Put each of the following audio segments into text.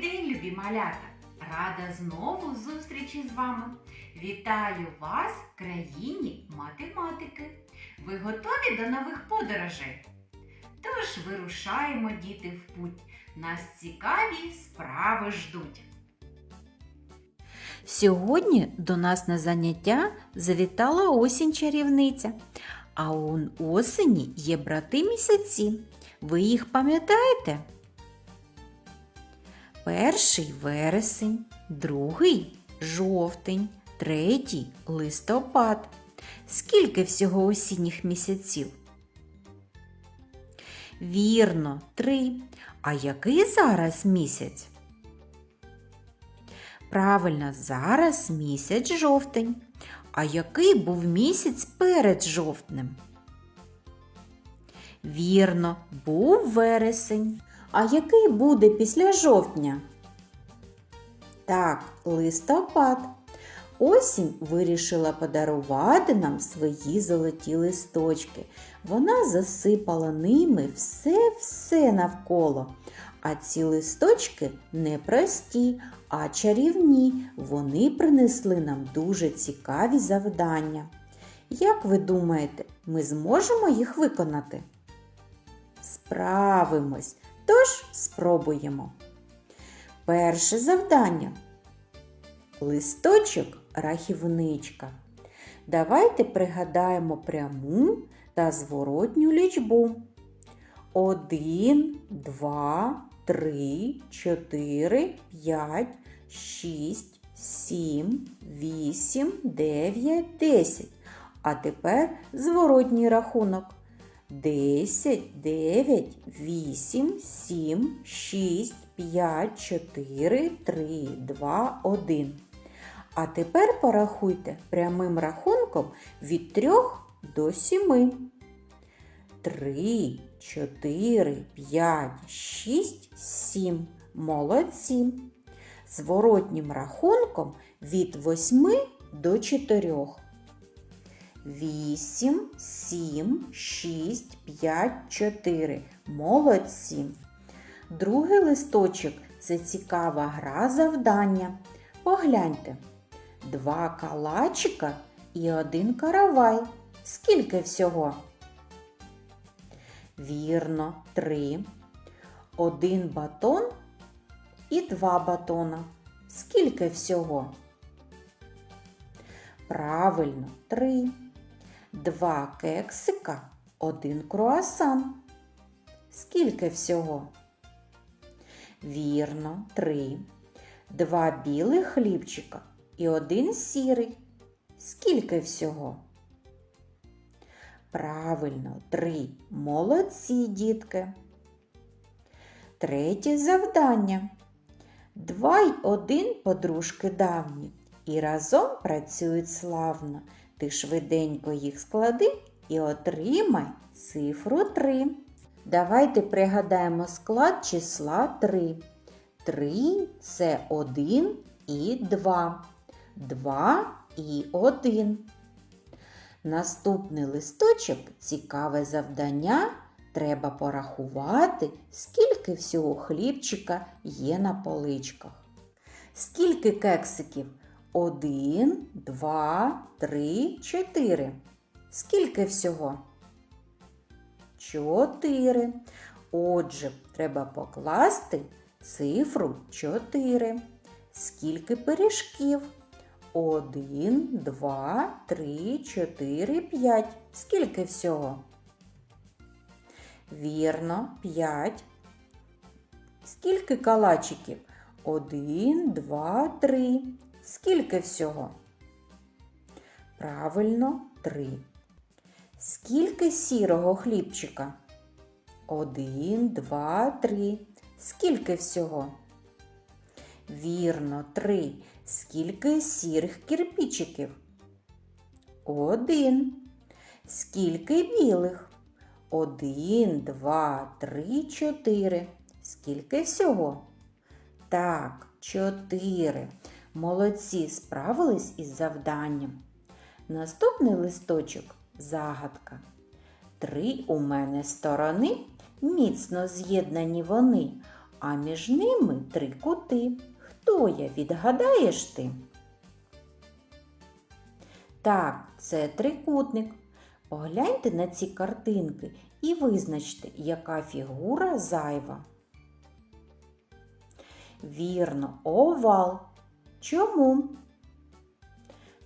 день, любі малята! Рада знову зустрічі з вами. Вітаю вас в країні математики. Ви готові до нових подорожей? Тож вирушаємо, діти, в путь. Нас цікаві справи ждуть. Сьогодні до нас на заняття завітала осінь чарівниця. А у осені є брати місяці. Ви їх пам'ятаєте? Перший вересень, другий жовтень, третій листопад. Скільки всього осінніх місяців? Вірно, три. А який зараз місяць? Правильно, зараз місяць жовтень. А який був місяць перед жовтнем? Вірно, був вересень. А який буде після жовтня? Так, листопад. Осінь вирішила подарувати нам свої золоті листочки. Вона засипала ними все-все навколо. А ці листочки не прості, а чарівні. Вони принесли нам дуже цікаві завдання. Як ви думаєте, ми зможемо їх виконати? Справимось, тож спробуємо. Перше завдання. Листочок рахівничка. Давайте пригадаємо пряму та зворотню лічбу. Один, два, три, чотири, п'ять, шість, сім, вісім, дев'ять, десять. А тепер зворотній рахунок. Десять, дев'ять, вісім, сім, шість, п'ять, чотири, три, два, один. А тепер порахуйте прямим рахунком від трьох до сіми. Три, чотири, п'ять, шість, сім. Молодці. Зворотнім рахунком від восьми до чотирьох. Вісім, сім, шість, п'ять, чотири. Молодці. Другий листочок це цікава гра завдання. Погляньте. Два калачика і один каравай. Скільки всього? Вірно, три. Один батон і два батона. Скільки всього? Правильно, три. Два кексика, один круасан. Скільки всього? Вірно, три. Два білих хлібчика і один сірий. Скільки всього? Правильно, три. Молодці, дітки. Третє завдання. Два й один подружки давні і разом працюють славно. Ти швиденько їх склади і отримай цифру 3. Давайте пригадаємо склад числа 3. 3 це 1 і 2. 2 і 1. Наступний листочок цікаве завдання. Треба порахувати, скільки всього хлібчика є на поличках. Скільки кексиків? Один, два, три, чотири. Скільки всього? Чотири. Отже, треба покласти цифру 4. Скільки пиріжків? Один, два, три, чотири, п'ять. Скільки всього? Вірно, п'ять. Скільки калачиків? Один, два, три. Скільки всього? Правильно, три. Скільки сірого хлібчика? Один, два, три. Скільки всього? Вірно, три. Скільки сірих кирпичиків? Один. Скільки білих? Один, два, три, чотири. Скільки всього? Так, чотири. Молодці справились із завданням. Наступний листочок загадка. Три у мене сторони, міцно з'єднані вони, а між ними три кути. Хто я відгадаєш ти? Так, це трикутник. Погляньте на ці картинки і визначте, яка фігура зайва. Вірно, овал. Чому?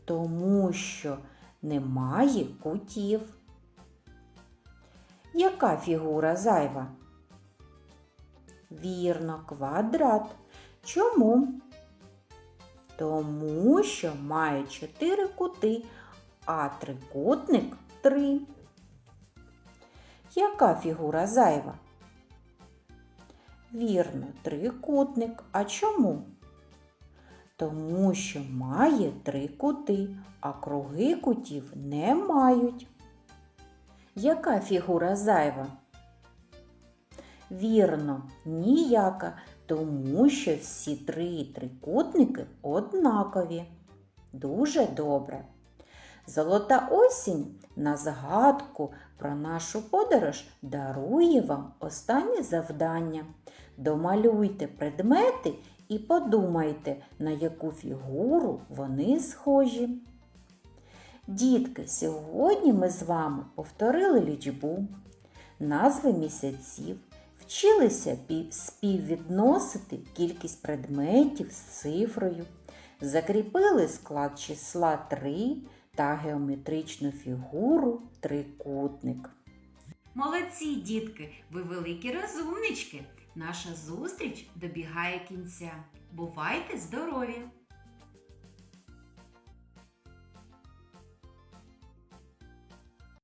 Тому що немає кутів. Яка фігура зайва? Вірно, квадрат. Чому? Тому що має чотири кути, а трикутник три. Яка фігура зайва? Вірно, трикутник. А чому? Тому що має три кути, а круги кутів не мають. Яка фігура зайва? Вірно, ніяка, тому що всі три трикутники однакові. Дуже добре. Золота осінь на згадку про нашу подорож дарує вам останнє завдання. Домалюйте предмети і подумайте, на яку фігуру вони схожі. Дітки, сьогодні ми з вами повторили лічбу, назви місяців, вчилися співвідносити кількість предметів з цифрою, закріпили склад числа 3 та геометричну фігуру трикутник. Молодці, дітки, ви великі розумнички. Наша зустріч добігає кінця. Бувайте здорові!